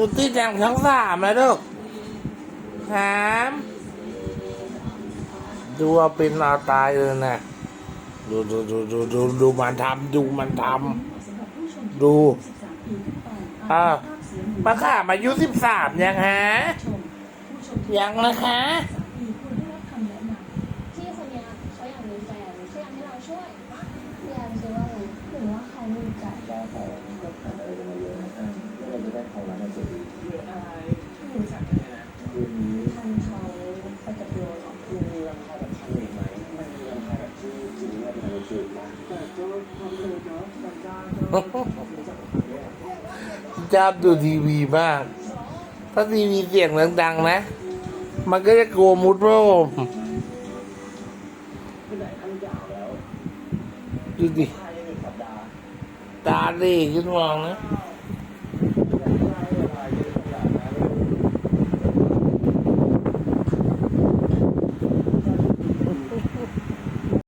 ดูติดอย่างช่องสามแล้วลูกหามดูว่าเป็นเอาตายเลยนะดูดูดูดูดูดูมันทำดูมันทำดูอ้าวมาค่ะมายุสิบสามยังฮะยังนะคะที่คนนี้เขาอยากมีแฟนเขาอยากให้เราช่วยพี่แอมคิดว่าไงหรือว่า อไหรจะได้เขามาในจุดนี้รู้จักกันเลยนะคืนนี้ทานเขาก็จะดูของคือมีราคาแบบทำเองไหมมันมีราคาแบบที่จริงว่ามันถูกนะแต่ก็ทำเลยเนาะมันได้ก็รู้จับเขาเนี่ยชอบดูทีวีมาก ถ้าทีวีเสียงดังๆนะ มันก็จะกลัวมุดว่าผมดูดิภาดาห์ตาเหล่ขึ้นมองนะ Yeah.